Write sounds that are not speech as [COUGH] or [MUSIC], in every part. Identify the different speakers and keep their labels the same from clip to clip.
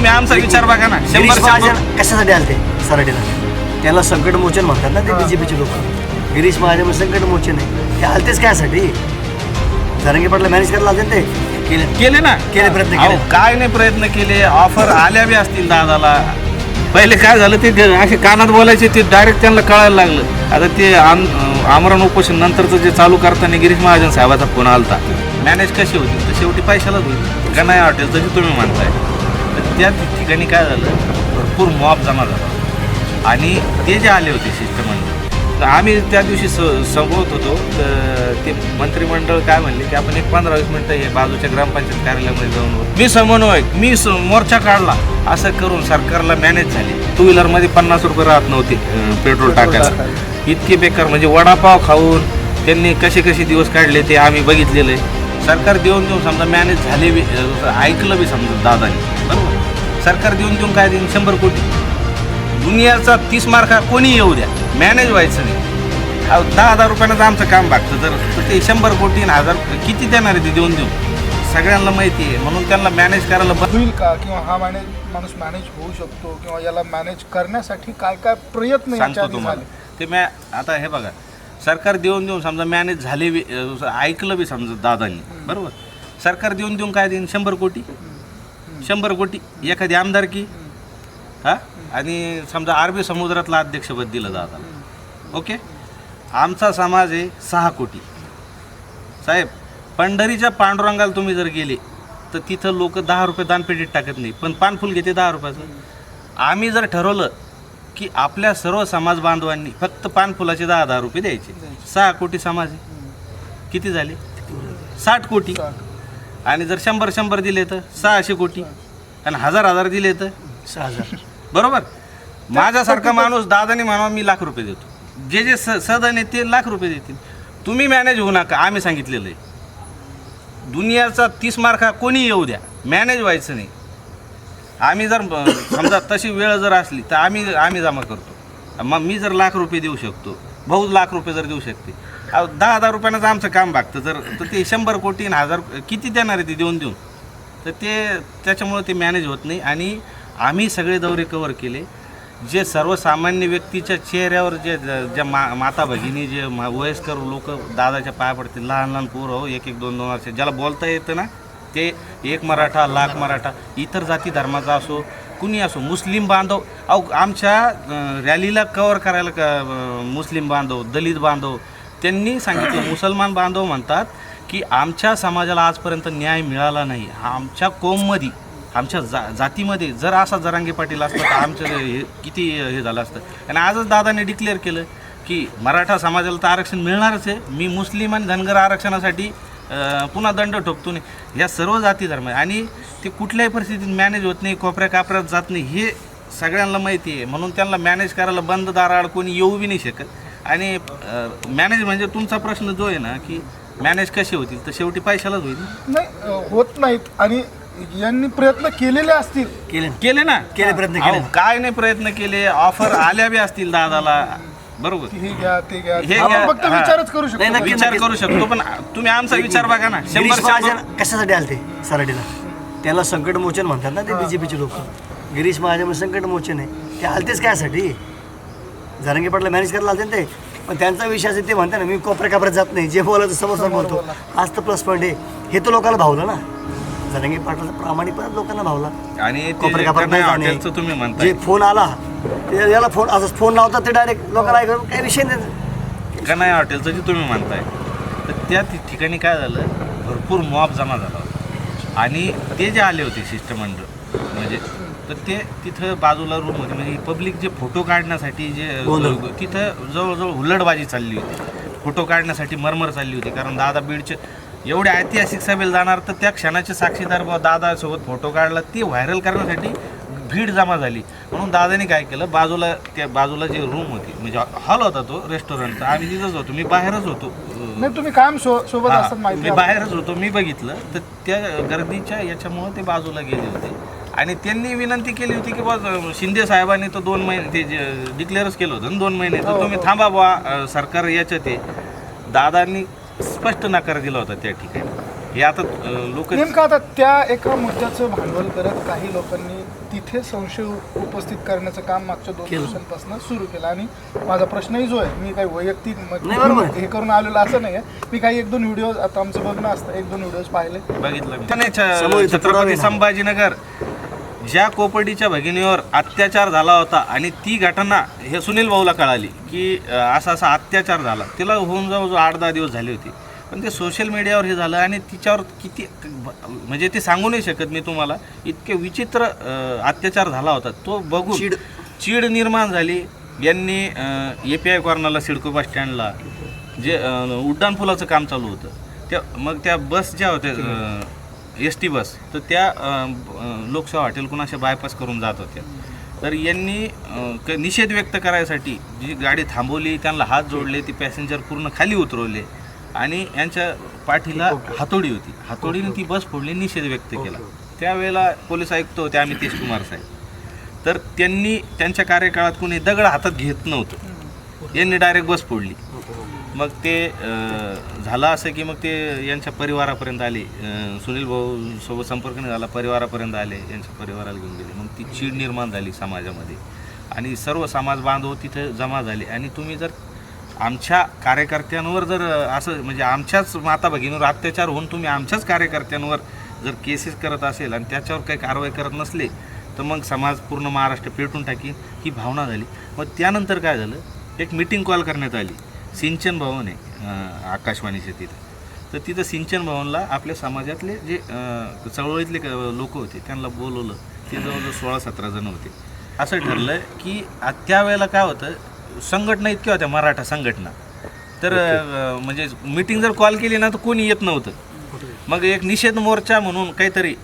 Speaker 1: तुम्ही आमचा विचार बघा ना. शंभर
Speaker 2: गिरीश
Speaker 1: शंभर.
Speaker 2: महाजन कशासाठी आलते? सराटीला. त्याला संकट मोचन म्हणतात ना ते बीजेपीचे लोक. गिरीश महाजन म्हणजे संकट मोचन आहे. ते आलतेच कायसाठी जरंगे पाटला मॅनेज करायला आलते ना ते? केले.
Speaker 1: केले ना.
Speaker 2: केले, प्रयत्न
Speaker 1: अहो,
Speaker 2: केले.
Speaker 1: काय नाही प्रयत्न केले. ऑफर आल्या बी असतील दादाला. पहिले काय झालं ते ग- असे कानात बोलायचे ते डायरेक्ट त्यांना कळायला लागलं. आता ते आम- आमरण उपोषण नंतरचं जे चालू करताना गिरीश महाजन साहेबाचा फोन आलता. मॅनेज कशी होती? तर शेवटी पैशालाच होईल का नाही हॉटेल जशी तुम्ही म्हणताय. त्या ठिकाणी काय झालं? भरपूर मॉब जमा झाला. आणि ते जे आले होते शिष्टमंडळ तर आम्ही त्या दिवशी स संभवत होतो. तर ते मंत्रिमंडळ काय म्हणले की आपण एक पंधरा वीस मिनटं हे बाजूच्या ग्रामपंचायत कार्यालयामध्ये जाऊन. मी समन्वयक मी मोर्चा काढला. असं करून सरकारला मॅनेज झाली. टू व्हीलरमध्ये पन्नास रुपये राहत नव्हते पेट्रोल टाकायला. इतके बेकार म्हणजे वडापाव खाऊन त्यांनी कसे कसे दिवस काढले ते आम्ही बघितलेलं सरकार देऊन देऊन समजा मॅनेज झाले बी ऐकलं बी समजा दादानी. बरोबर? सरकार देऊन देऊन काय देईन? शंभर कोटी. दुनियाचा तीस मार्का कोणी येऊ द्या. मॅनेज व्हायचं नाही. अहो, दहा हजार रुपयानं आमचं काम भागतं. तर ते शंभर कोटी आणि हजार किती देणार आहे ते देऊन देऊन सगळ्यांना माहिती आहे. म्हणून त्यांना मॅनेज करायला
Speaker 3: होईल का? किंवा हा मॅनेज माणूस मॅनेज होऊ शकतो किंवा याला मॅनेज करण्यासाठी काय काय प्रयत्न
Speaker 1: सांगतो तुम्हाला. ते मॅ आता हे बघा. सरकार देऊन देऊन समजा मॅनेज झाले ऐकलं बी समजा दादांनी. बरोबर? सरकार देऊन देऊन काय देईन? शंभर कोटी? शंभर कोटी एखादी आमदारकी हा? आणि समजा अरबी समुद्रातला अध्यक्षपद दिलं जात ओके? आमचा समाज आहे सहा कोटी. साहेब पंढरीच्या पांडुरंगाला तुम्ही जर गेले तर तिथं लोक दहा रुपये दानपेटीत टाकत नाही. पण पानफुल घेते दहा रुपयाचं. आम्ही जर ठरवलं की आपल्या सर्व समाज बांधवांनी फक्त पानफुलाचे दहा दहा रुपये द्यायचे. सहा कोटी समाज आहे. किती झाले? साठ कोटी. आणि जर शंभर शंभर दिले तर सहाशे कोटी आणि हजार हजार दिले तर
Speaker 2: सहा हजार.
Speaker 1: बरोबर? माझ्यासारखा माणूस दादाने म्हणावा मी लाख रुपये देतो. जे जे स सदन आहे ते लाख रुपये देतील. तुम्ही मॅनेज होऊ नका आम्ही सांगितलेलं आहे. दुनियाचा तीस मार्का कोणी येऊ द्या. मॅनेज व्हायचं नाही. आम्ही जर समजा तशी वेळ जर असली तर आम्ही आम्ही जमा करतो. मग मी जर लाख रुपये देऊ शकतो भाऊ लाख रुपये जर देऊ शकते अहो, दहा हजार रुपयानंच आमचं काम भागतं. जर तर ते शंभर कोटी आणि हजार किती देणार आहे ते देऊन देऊन? तर ते त्याच्यामुळं ते मॅनेज होत नाही. आणि आम्ही सगळे दौरे कवर केले. जे सर्वसामान्य व्यक्तीच्या चेहऱ्यावर जे ज्या मा माता भगिनी जे मा- वयस्कर लोक दादाच्या पाया पडतील. लहान लहान पोरं हो एक एक दोन दोन वर्ष. ज्याला बोलता येतं ना ते एक मराठा लाख मराठा इतर जाती धर्माचा असो कुणी असो मुस्लिम बांधव. अहो आमच्या रॅलीला कवर करायला का मुस्लिम बांधव दलित बांधव त्यांनी सांगितलं मुसलमान बांधव म्हणतात की आमच्या समाजाला आजपर्यंत न्याय मिळाला नाही. आमच्या कोममध्ये आमच्या जा जातीमध्ये जर असा जरांगे पाटील असतं तर आमचं हे किती हे झालं असतं. आणि आजच दादाने डिक्लेअर केलं की मराठा समाजाला तर आरक्षण मिळणारच आहे. मी मुस्लिम आणि धनगर आरक्षणासाठी पुन्हा दंड ठोकतो नाही या सर्व जाती धर्म आहे आणि ते कुठल्याही परिस्थितीत मॅनेज होत नाही कोपऱ्या कापऱ्यात जात नाही हे सगळ्यांना माहिती आहे. म्हणून त्यांना मॅनेज करायला बंद दाराआड कोणी येऊ बी नाही शकत. आणि मॅनेज म्हणजे तुमचा प्रश्न जो आहे ना की मॅनेज कसे होतील तर शेवटी पैशालाच होईल
Speaker 3: नाही अं, होत नाहीत. आणि यांनी प्रयत्न केलेले असतील.
Speaker 2: केले. ना.
Speaker 1: केले ना?
Speaker 2: केले, प्रयत्न
Speaker 1: अहो,
Speaker 2: केले.
Speaker 1: काय नाही प्रयत्न केले. ऑफर आल्या बी असतील दादाला. बरोबर.
Speaker 3: हे घ्या ते घ्या.
Speaker 1: हे
Speaker 3: आपण
Speaker 1: घ्या,
Speaker 3: फक्त
Speaker 1: हा.
Speaker 3: विचारच करू
Speaker 2: नाही,
Speaker 3: शकतो
Speaker 2: नक्की.
Speaker 1: विचार करू शकतो पण तुम्ही आमचा विचार बघा ना. शंभर
Speaker 2: गिरीश
Speaker 1: शंभर
Speaker 2: महाजन कशासाठी आलते? सराटीला. त्याला संकट मोचन म्हणतात ना ते बीजेपीचे लोक. गिरीश महाजन म्हणजे संकट मोचन आहे. ते आलतेच कायसाठी जरंगे पाटला मॅनेज करायला ना ते. पण त्यांचा विषय असेल ते म्हणतात ना मी कोपऱ्या कापऱ्यात जात नाही. जे बोलायचं समोर बोलतो. आज तर प्लस पॉईंट आहे. हे तर लोकांना भावलं ना. जरंगे पाटलाचा प्रामाणिकपणे लोकांना भावला.
Speaker 1: आणि
Speaker 2: कोपऱ्या कापऱ्यात नाही
Speaker 1: तुम्ही म्हणताय.
Speaker 2: जे फोन आला ते याला फोन असं फोन लावतात ते डायरेक्ट लोकांना ऐकून काही विषय नाही.
Speaker 1: कन्हैया हॉटेलचं जे तुम्ही म्हणताय? तर त्या ठिकाणी काय झालं? भरपूर मॉब जमा झाला आणि ते जे आले होते शिष्टमंडळ म्हणजे तर ते तिथं बाजूला रूम होते. म्हणजे पब्लिक जे फोटो काढण्यासाठी जे. तिथं जवळजवळ हुल्लडबाजी चालली होती. फोटो काढण्यासाठी मरमर चालली होती. कारण दादा बीडचे एवढे ऐतिहासिक सभेला जाणार तर त्या क्षणाचे साक्षीदार बुवा दादासोबत फोटो काढला. ते व्हायरल करण्यासाठी भीड जमा झाली. म्हणून दादाने काय केलं बाजूला त्या बाजूला जे रूम होती म्हणजे हॉल होता तो रेस्टॉरंटचा आम्ही तिथंच होतो. मी बाहेरच होतो.
Speaker 3: नाही तुम्ही कायम सो- सोबत असतात
Speaker 1: मी. बाहेरच होतो. मी बघितलं तर त्या गर्दीच्या याच्यामुळं ते बाजूला गेले होते. आणि त्यांनी विनंती केली होती की बा शिंदे साहेबांनी तो दोन महिने ते जे डिक्लेअरच केलं होतं ना दोन महिने
Speaker 3: हो,
Speaker 1: तर तुम्ही थांबा बुवा अं, सरकार याच्यात आहे. दादांनी स्पष्ट नकार दिला होता त्या ठिकाणी. हे आता लोक
Speaker 3: नेमकं आता त्या एका मुद्द्याचं भांडवल करत काही लोकांनी तिथे संशय उपस्थित करण्याचं काम मागच्या दोन. दिवसांपासून सुरू केलं. आणि माझा प्रश्नही जो आहे मी काही वैयक्तिक. हे करून आलेलो असं नाही आहे. मी काही एक दोन व्हिडिओ आता आमचं बघणं असतं एक दोन व्हिडिओज पाहिले.
Speaker 1: बघितलं छत्रपती. संभाजीनगर ज्या कोपर्डीच्या भगिनीवर अत्याचार झाला होता आणि ती घटना हे सुनील भाऊला कळाली की असा असा अत्याचार झाला. तिला होऊन जवळजवळ आठ दहा दिवस झाले होते. पण ते सोशल मीडियावर हे झालं आणि तिच्यावर किती म्हणजे ते सांगू नाही शकत मी तुम्हाला इतके विचित्र अत्याचार झाला होता. तो बघून
Speaker 2: चीड. चीड
Speaker 1: निर्माण झाली. यांनी ए पी आय कॉर्नरला सिडको बस स्टँडला जे उड्डाणपुलाचं काम चालू होतं. त्या मग त्या बस ज्या होत्या एस टी बस तर त्या लोकसेवा हॉटेलकडून अशा बायपास करून जात होत्या. तर यांनी निषेध व्यक्त करायसाठी जी गाडी थांबवली त्यांना हात जोडले ती पॅसेंजर पूर्ण खाली उतरवले आणि यांच्या पाठीला हातोडी होती. हातोडीने ती बस फोडली निषेध व्यक्त केला. त्यावेळेला पोलीस आयुक्त होते अमितेश कुमार साहेब. तर त्यांनी त्यांच्या कार्यकाळात कोणी दगड हातात घेत नव्हतं. यांनी डायरेक्ट बस फोडली. मग ते झालं असं की मग ते यांच्या परिवारापर्यंत आले. सुनील भाऊ सोबत संपर्क नाही झाला परिवारापर्यंत आले यांच्या परिवाराला घेऊन गेले. मग ती चीड निर्माण झाली समाजामध्ये. आणि सर्व समाज बांधव तिथे जमा झाले. आणि तुम्ही जर आमच्या कार्यकर्त्यांवर जर असं म्हणजे आमच्याच माता भगिनीवर अत्याचार होऊन तुम्ही आमच्याच कार्यकर्त्यांवर जर केसेस करत असेल आणि त्याच्यावर काही कारवाई करत नसले तर मग समाज पूर्ण महाराष्ट्र पेटून टाकीन ही भावना झाली. मग त्यानंतर काय झालं? एक मिटिंग कॉल करण्यात आली. सिंचन भवन आहे अं, आकाशवाणीच्या तिथं तर तिथं सिंचन भवनला आपल्या समाजातले जे चळवळीतले लोक होते त्यांना बोलवलं. ते जवळजवळ सोळा सतरा जण होते. असं ठरलं की त्यावेळेला काय होतं संघटना इतक्या होत्या मराठा संघटना. तर म्हणजे मीटिंग जर कॉल केली ना तर कोणी येत नव्हतं. मग एक निषेध मोर्चा म्हणून काहीतरी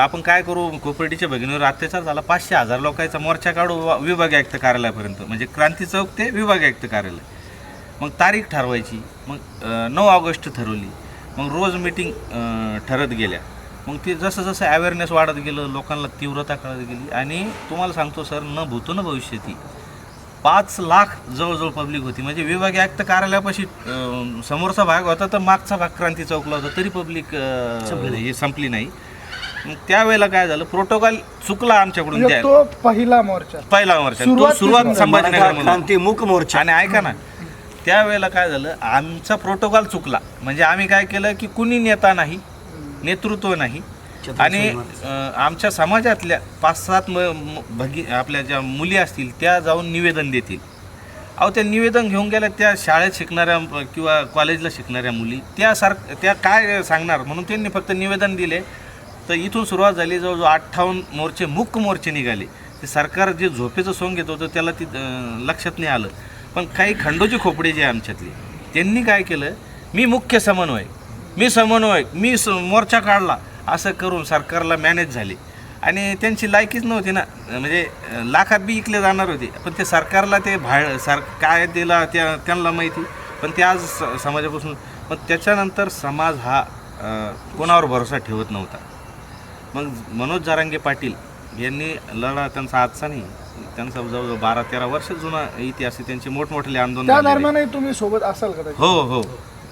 Speaker 1: आपण काय करू कोपर्डीच्या भगिनीवर अत्याचार झाला पाचशे हजार लोकांचा मोर्चा काढू विभाग आयुक्त कार्यालयापर्यंत म्हणजे क्रांती चौक ते विभाग आयुक्त कार्यालय. मग तारीख ठरवायची मग नऊ ऑगस्ट ठरवली मग रोज मिटिंग ठरत गेल्या. मग ते जसं जसं अवेअरनेस वाढत गेलं लोकांना तीव्रता कळत गेली आणि तुम्हाला सांगतो सर न भूतो न भविष्यती. पाच लाख जवळजवळ पब्लिक होती. म्हणजे विभागीय आयुक्त कार्यालयापाशी समोरचा भाग होता तर मागचा भाग क्रांती चौकला होता तरी पब्लिक हे संपली नाही. मग त्यावेळेला काय झालं प्रोटोकॉल चुकला आमच्याकडून
Speaker 3: म्हणजे तो पहिला मोर्चा.
Speaker 1: पहिला मोर्चा. तो
Speaker 3: सुरुवात
Speaker 1: संभाजीनगर
Speaker 2: क्रांती मूक मोर्चा.
Speaker 1: आणि ऐका ना त्यावेळेला काय झालं आमचा प्रोटोकॉल चुकला. म्हणजे आम्ही काय केलं की कुणी नेता नाही नेतृत्व नाही. आणि आमच्या समाजातल्या पाच सात म भगी आपल्या ज्या मुली असतील त्या जाऊन निवेदन देतील. अहो त्या निवेदन घेऊन गेल्या त्या शाळेत शिकणाऱ्या किंवा कॉलेजला शिकणाऱ्या मुली त्या सार त्या काय सांगणार? म्हणून त्यांनी फक्त निवेदन दिले. तर इथून सुरुवात झाली जवळजवळ अठ्ठावन्न मोर्चे मुख्य मोर्चे निघाले. ते सरकार जे झोपेचं सोंग घेत होतं त्याला ती लक्षात नाही आलं. पण काही खंडोजी खोपडे जे आमच्यातले त्यांनी काय केलं मी मुख्य समन्वय मी समन्वयक मी स मोर्चा काढला असं करून सरकारला मॅनेज झाली. आणि त्यांची लायकीच नव्हती ना म्हणजे लाखात बी इकले जाणार होते पण ते सरकारला ते भाड सर काय दिला त्या त्यांना माहिती. पण ते आज स- समाजापासून पण त्याच्यानंतर समाज हा कोणावर भरोसा ठेवत नव्हता. मग मनोज जारांगे पाटील यांनी लढा त्यांचा आजचा नाही त्यांचा जवळजवळ बारा तेरा वर्ष जुना इतिहास आहे. त्यांचे मोठमोठे आंदोलन
Speaker 3: त्या
Speaker 1: झालेले.
Speaker 3: दरम्यानही तुम्ही सोबत असाल का त्याच्या?
Speaker 1: हो हो.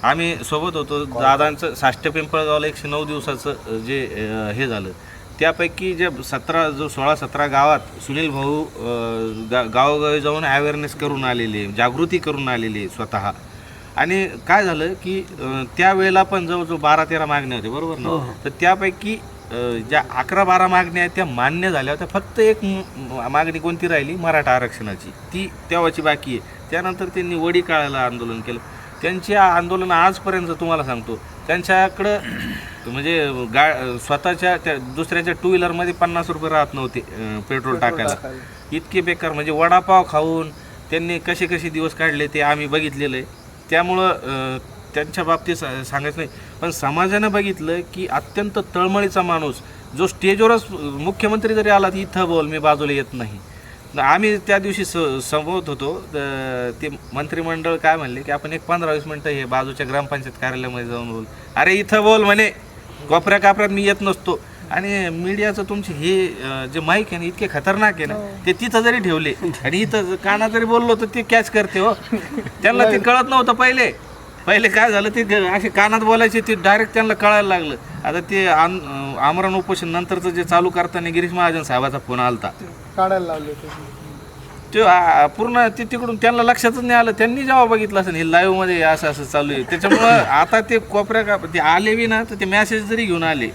Speaker 1: आम्ही सोबत होतो. दादांचं साष्ट पिंपळगावला एकशे नऊ दिवसाचं जे अ, हे झालं. त्यापैकी जे सतरा जो सोळा सतरा गावात सुनील भाऊ अ, गा गावोगावी जाऊन अवेअरनेस करून आलेले जागृती करून आलेले स्वतः. आणि काय झालं की अ, त्यावेळेला पण जवळजवळ बारा तेरा मागण्या होत्या बरोबर
Speaker 2: हो,
Speaker 1: ना तर त्यापैकी ज्या अकरा बारा मागण्या आहेत त्या मान्य झाल्या होत्या. फक्त एक मागणी कोणती राहिली? मराठा आरक्षणाची. ती तेव्हाची बाकी आहे. त्यानंतर त्यांनी वडी काळाला आंदोलन केलं. त्यांची आंदोलन आजपर्यंत तुम्हाला सांगतो. त्यांच्याकडं [CLEARS THROAT] म्हणजे गा स्वतःच्या त्या दुसऱ्याच्या टू व्हीलरमध्ये पन्नास रुपये राहत नव्हते पेट्रोल टाकायला. इतके बेकार म्हणजे वडापाव खाऊन त्यांनी कसे कसे दिवस काढले ते आम्ही बघितलेलं आहे. त्यामुळं त्यांच्या बाबतीत सा- सांगायचं नाही. पण समाजानं बघितलं की अत्यंत तळमळीचा माणूस जो स्टेजवरच मुख्यमंत्री जरी आला तर इथं बोल मी बाजूला येत नाही. आम्ही त्या दिवशी स संभवत होतो. ते मंत्रिमंडळ काय म्हणले की आपण एक पंधरा वीस मिनटं हे बाजूच्या ग्रामपंचायत कार्यालयामध्ये जाऊन बोल. अरे इथं बोल म्हणे. कोपऱ्या कापऱ्यात मी येत नसतो. आणि मीडियाचं तुमचे हे जे माईक आहे ना इतके खतरनाक आहे ना ते तिथं जरी ठेवले आणि इथं कानात जरी बोललो तर ते कॅच करते हो. [LAUGHS] त्यांना ते कळत नव्हतं पहिले. पहिले काय झालं ते असे कानात बोलायचे ते डायरेक्ट त्यांना कळायला लागलं. आता ते आमरण उपोषण नंतरचं जे चालू करताना गिरीश महाजन साहेबाचा फोन आलता.
Speaker 3: काढायला लावले होते.
Speaker 1: ते पूर्ण ते तिकडून त्यांना लक्षातच नाही आलं. त्यांनी जेव्हा बघितलं असेल हे लाईव्हमध्ये असं असं चालू आहे. त्याच्यामुळं आता ते कोपऱ्या का ते आले बी ना तर ते मॅसेज जरी घेऊन आले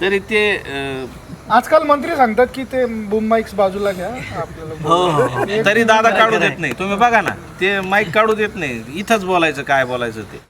Speaker 1: तरी ते अं,
Speaker 3: आजकाल मंत्री सांगतात की ते बुम माईक्स बाजूला घ्या आपल्याला
Speaker 2: हो हो हो.
Speaker 1: तरी दादा काढू देत नाही. तुम्ही बघा ना ते माईक काढू देत नाही. इथंच बोलायचं काय बोलायचं ते.